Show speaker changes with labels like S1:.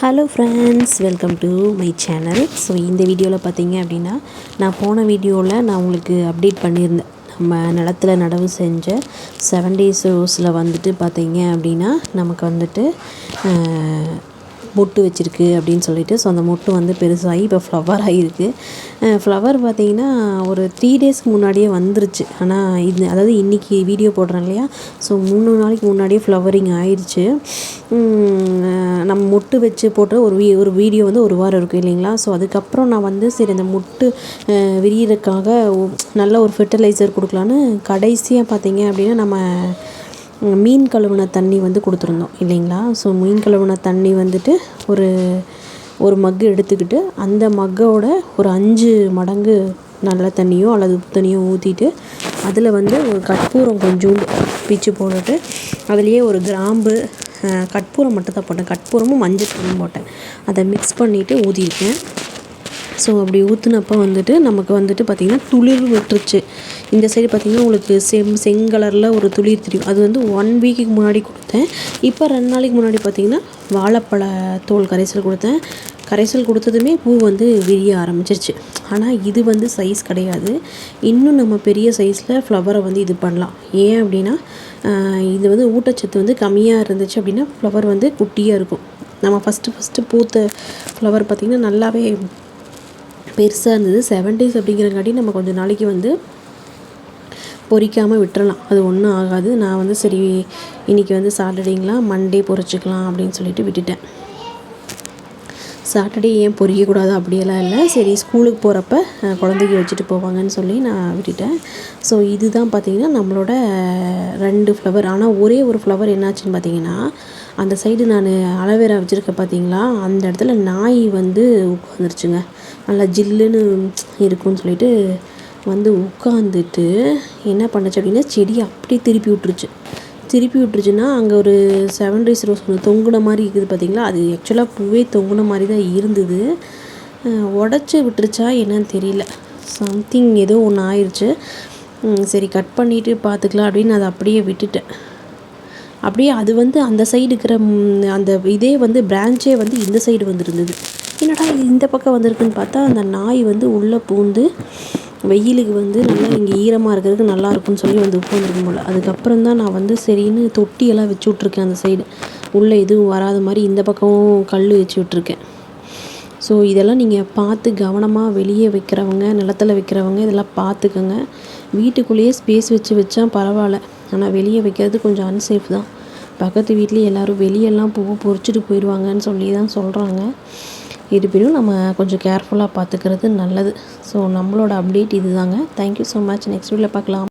S1: Hello friends welcome to my channel so இந்த வீடியோவில் பார்த்தீங்க அப்படின்னா நான் போன வீடியோவில் நான் உங்களுக்கு அப்டேட் பண்ணியிருந்தேன் நம்ம நிலத்துல நடவு செஞ்ச செவன் டேஸ் ரோஸில் வந்துட்டு பார்த்தீங்க அப்படின்னா நமக்கு வந்துட்டு மொட்டு வச்சுருக்கு அப்படின்னு சொல்லிட்டு. ஸோ அந்த மொட்டு வந்து பெருசாகி இப்போ ஃப்ளவர் ஆகிருக்கு ஃப்ளவர் பார்த்தீங்கன்னா ஒரு த்ரீ டேஸ்க்கு முன்னாடியே வந்துருச்சு. ஆனால் இது அதாவது இன்றைக்கி வீடியோ போடுறேன் இல்லையா? ஸோ மூணு நாளைக்கு முன்னாடியே ஃப்ளவரிங் ஆயிடுச்சு. நம்ம மொட்டு வச்சு போட்ட ஒரு வீ ஒரு வீடியோ வந்து ஒரு வாரம் இருக்கும் இல்லைங்களா? ஸோ அதுக்கப்புறம் நான் வந்து சரி அந்த மொட்டு விரியறதுக்காக நல்ல ஒரு ஃபெர்டிலைசர் கொடுக்கலான்னு கடைசியாக பார்த்தீங்க அப்படின்னா நம்ம மீன் கழுவுன தண்ணி வந்து கொடுத்துருந்தோம் இல்லைங்களா? ஸோ மீன் கழுவுன தண்ணி வந்துட்டு ஒரு ஒரு மக்கு எடுத்துக்கிட்டு அந்த மக்கோட ஒரு அஞ்சு மடங்கு நல்ல தண்ணியோ அல்லது உப்பு தண்ணியோ ஊற்றிட்டு அதில் வந்து ஒரு கற்பூரம் கொஞ்சோண்டு பிச்சு போட்டுட்டு அதுலேயே ஒரு கிராம்பு கற்பூரம் மட்டும் தான் போட்டேன். கற்பூரமும் மஞ்சள் தூளும் போட்டேன். அதை மிக்ஸ் பண்ணிவிட்டு ஊற்றிருக்கேன் ஸோ அப்படி ஊற்றுனப்போ வந்துட்டு நமக்கு வந்துட்டு பார்த்திங்கன்னா துளிர் விட்டுருச்சு. இந்த சைடு பார்த்திங்கன்னா உங்களுக்கு செம் செங்கலரில் ஒரு துளிர் தெரியும். அது வந்து ஒன் வீக்குக்கு முன்னாடி கொடுத்தேன். இப்போ ரெண்டு நாளைக்கு முன்னாடி பார்த்திங்கன்னா வாழைப்பழ தோல் கரைசல் கொடுத்தேன். கரைசல் கொடுத்ததுமே பூ வந்து விரிய ஆரம்பிச்சிருச்சு. ஆனால் இது வந்து சைஸ் கிடையாது. இன்னும் நம்ம பெரிய சைஸில் ஃப்ளவரை வந்து இது பண்ணலாம். ஏன் அப்படின்னா இது வந்து ஊட்டச்சத்து வந்து கம்மியாக இருந்துச்சு அப்படின்னா ஃப்ளவர் வந்து குட்டியாக இருக்கும். நம்ம ஃபஸ்ட்டு ஃபஸ்ட்டு பூத்த ஃப்ளவர் பார்த்திங்கன்னா நல்லாவே பெருசாக இருந்தது. செவன் டேஸ் அப்படிங்கிறங்காட்டி நம்ம கொஞ்சம் நாளைக்கு வந்து பொறிக்காமல் விட்டுறலாம். அது ஒன்றும் ஆகாது. நான் வந்து சரி இன்றைக்கி வந்து சாட்டர்டேங்களா? மண்டே பொறிச்சிக்கலாம் அப்படின்னு சொல்லிட்டு விட்டுட்டேன். சாட்டர்டே ஏன் பொறிக்கக்கூடாது? அப்படியெல்லாம் இல்லை. சரி ஸ்கூலுக்கு போகிறப்ப குழந்தைக்கு வச்சுட்டு போவாங்கன்னு சொல்லி நான் விட்டுட்டேன். ஸோ இதுதான் பார்த்திங்கன்னா நம்மளோட ரெண்டு ஃப்ளவர் ஆனால் ஒரே ஒரு ஃப்ளவர் என்னாச்சுன்னு பார்த்தீங்கன்னா அந்த சைடு நான் அலோவேரா வச்சுருக்க பார்த்தீங்களா அந்த இடத்துல நாய் வந்து உட்காந்துருச்சுங்க நல்லா ஜில்லுன்னு இருக்கும்னு சொல்லிட்டு வந்து உட்காந்துட்டு என்ன பண்ணுச்சு அப்படின்னா செடியை அப்படியே திருப்பி விட்டுருச்சு. திருப்பி விட்டுருச்சுன்னா அங்கே ஒரு செவன் டேஸ் ரோஸ் ஒன்று தொங்குன மாதிரி இருக்குது பார்த்தீங்களா அது ஆக்சுவலாக பூவே தொங்குன மாதிரி தான் இருந்தது. உடச்சி விட்டுருச்சா என்னன்னு தெரியல. சம்திங் ஏதோ ஒன்று ஆயிடுச்சு சரி கட் பண்ணிவிட்டு பார்த்துக்கலாம் அப்படின்னு அதை அப்படியே விட்டுட்டேன். அப்படியே அது வந்து அந்த சைடு இருக்கிற அந்த இதே வந்து பிரான்ச்சே வந்து இந்த சைடு வந்துருந்தது. என்னடா இது இந்த பக்கம் வந்திருக்குன்னு பார்த்தா அந்த நாய் வந்து உள்ளே பூந்து வெயிலுக்கு வந்து நல்லா இங்கே ஈரமாக இருக்கிறதுக்கு நல்லா இருக்கும்னு சொல்லி வந்து உட்காந்துருக்கும் போல். அதுக்கப்புறம் தான் நான் வந்து சரின்னு தொட்டியெல்லாம் வச்சு விட்ருக்கேன் அந்த சைடு உள்ளே எதுவும் வராத மாதிரி இந்த பக்கமும் கல் வச்சு விட்ருக்கேன் ஸோ இதெல்லாம் நீங்கள் பார்த்து கவனமாக வெளியே வைக்கிறவங்க நிலத்துல வைக்கிறவங்க இதெல்லாம் பார்த்துக்கோங்க. வீட்டுக்குள்ளேயே ஸ்பேஸ் வச்சு வச்சா பரவாயில்ல. ஆனால் வெளியே வைக்கிறது கொஞ்சம் அன்சேஃப் தான். பக்கத்து வீட்லேயே எல்லோரும் வெளியெல்லாம் பூவை பொறிச்சிட்டு போயிடுவாங்கன்னு சொல்லி தான் சொல்கிறாங்க இருப்பினும் நம்ம கொஞ்சம் கேர்ஃபுல்லாக பார்த்துக்கிறது நல்லது. ஸோ நம்மளோட அப்டேட் இதுதாங்க. தேங்க்யூ ஸோ மச் நெக்ஸ்ட் வீடியோவில் பார்க்கலாம்.